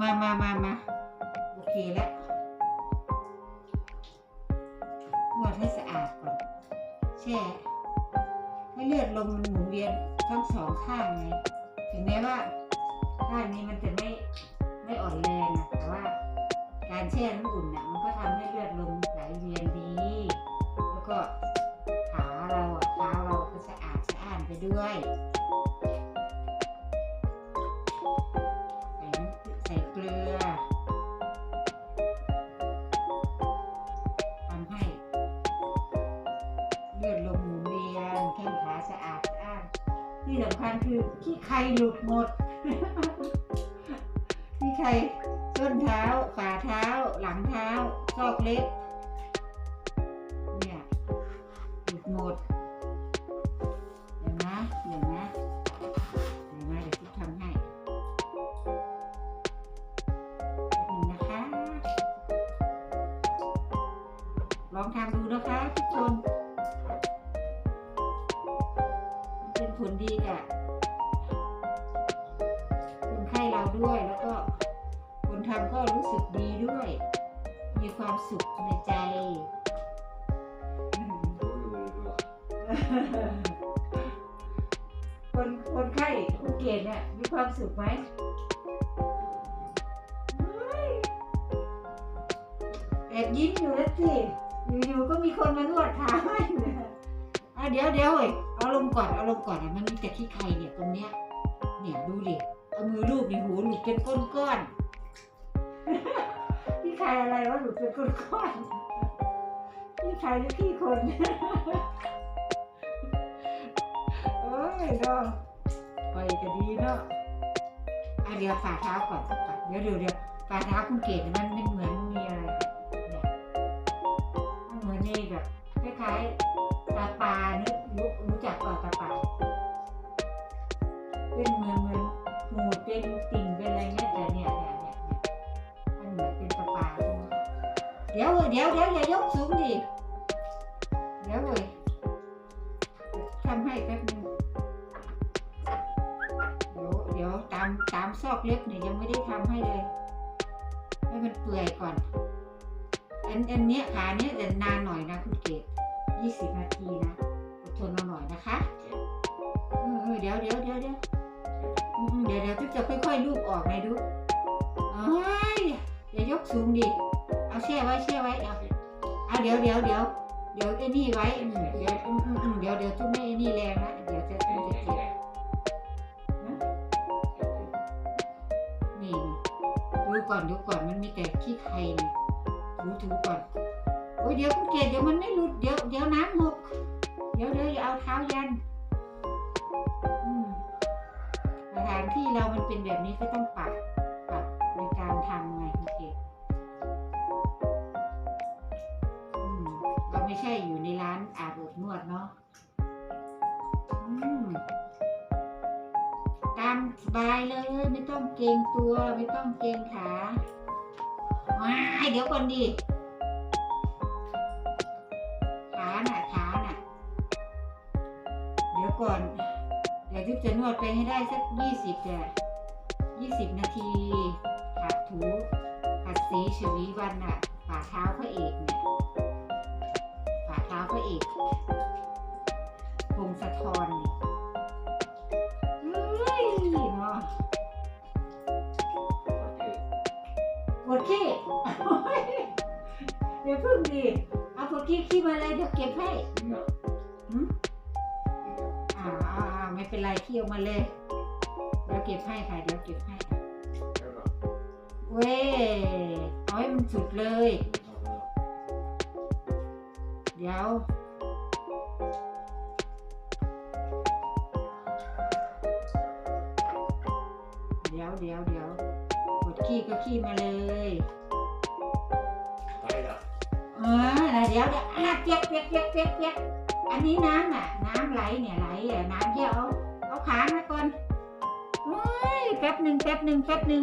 มามามามาโอเคแล้วนวดให้สะอาดก่อนแช่ให้เลือดลมมันหมุนเวียนทั้งสองข้างไงถึงแม้ว่าข้างนี้มันจะไม่ไม่อ่อนแรงนะแต่ว่าการแช่น้ำอุ่นน่ะมันก็ทำให้เลือดลมไหลเวียนดี แล้วก็ขาเราอะเท้าเราก็สะอาดสะอ้านไปด้วยำคัญคือขี้ใครหลุดหมดขี้ใครส้นเท้าฝ่าเท้า หลังเท้าซอกเล็บเนี่ยหลุดหมดเดี๋ยวนะเดี๋ยวนะเดี๋ยวนะเดี๋ยวพี่ทำให้แป๊บนึงนะคะ ลองทำดูนะคะทุกคน ด้วย แล้วก็คนทำก็รู้สึกดีด้วย มีความสุขในใจคนคนไข้ผู้เกณฑ์เนี่ยมีความสุขไหมแอบยิ้มอยู่แล้วสิอยู่ๆก็มีคนมานวดขาให้เนี่ยอะเดี๋ยวเดี๋ยวเว้ยเอาลงก่อนเอาลงก่อนอะมันมีแต่ขี้ใครเนี่ยตรงเนี้ยเนี่ยดูดิ เอามือลูบในหูหลุดเป็นก้อนก้อนๆขี้ใครอะไรวะหลุดเป็นก้อนก้อนๆขี้ใครหรือขี้คนโอ้ยเนาะไปก็ดีเนาะอะเดี๋ยวฝ่าเท้าก่อนเดี๋ยวเดี๋ยวเดี๋ยวฝ่าเท้าคุณเกดมันมันเหมือนมีอะไรเนี่ยเหมือนนี่แบบคล้ายๆตาปลานึกรู้รู้จักเปล่าตาปลาเป็นเหมือนเหมือน หูเป็นติ่งเป็นอะไรเงี้ยแต่เนี่ยเนี่ยเนี่ยเนี่ยมันเหมือนเป็นตาปลาเดี๋ยวเว้ยเดี๋ยวเดี๋ยวอย่ายกสูงดิเดี๋ยวเว้ยทำให้แป๊บนึงเดี๋ยวเดี๋ยวตามตามซอกเล็บเนี่ยยังไม่ได้ทำให้เลย ให้มันเปื่อยก่อนอันอันเนี้ยขาเนี้ยจะนานหน่อยนะคุณเกดยี่สิบนาทีนะอดทนเอาหน่อยนะคะ เออเดี๋ยวเดี๋ยวเดี๋ยวเดี๋ยว เดี๋ยวเดี๋ยวจะค่อยๆลูบออกไงดูเอ้ยอย่ายกสูงดิ เอาแช่ไว้แช่ไว้ เอาเอาเดี๋ยวเดี๋ยวเดี๋ยวเดี๋ยวไอ้นี่ไว้ เดี๋ยวเดี๋ยวเดี๋ยวทุกไม่ไอ้นี่แรงนะ เดี๋ยวจะจะเจ็บนี่ดูก่อนดูก่อนมันมีแต่ขี้ใครเนี่ยถูถูก่อนโอ้ยเดี๋ยวคุณเกดเดี๋ยวมันไม่หลุดเดี๋ยวเดี๋ยวน้ำหก เดี๋ยวเดี๋ยวอย่าเอาเท้ายันานที่เรามันเป็นแบบนี้ก็ต้องปรับปรับในการทำไงคุณเกดอืมเราไม่ใช่อยู่ในร้านอาบอบนวดเนาะตามสบายเลยไม่ต้องเกรงตัวไม่ต้องเกรงขาว้ายเดี๋ยวก่อนดิขาน่ะขาน่ะ เดี๋ยวก่อน ดี๋ยวทิพย์จะนวดไปให้ได้สักยี่สิบแต่ยี่สิบนาทีขัดถูขัดสีชวีวันน่ะฝ่าเท้าพระเอกเนี่ยฝ่าเท้าพระเอกพงศธรนี่เฮ้ยเนาะปวดขี้เดี๋ยวพึ่งดิเอาปวดขี้ขี้มาเลยเดี๋ยวเก็บให้ เป็นไรขี้ออกมาเลยเดี๋ยวเก็บให้ค่ะเดี๋ยวเก็บให้เว้ยเอาให้มันสุดเลย เดี๋ยวเดี๋ยวเดี๋ยวเดี๋ยวกดขี้ก็ขี้มาเลยเออเดี๋ยวเดี๋ยวอะเปียกเปียกเปียกเปียกเปียกอันนี้น้ำอะ น้ำไหลเนี่ยไหลอะน้ำเยอะเอา เอาขามาก่อนเฮ้ยแป๊บหนึ่งแป๊บหนึ่งแป๊บหนึ่ง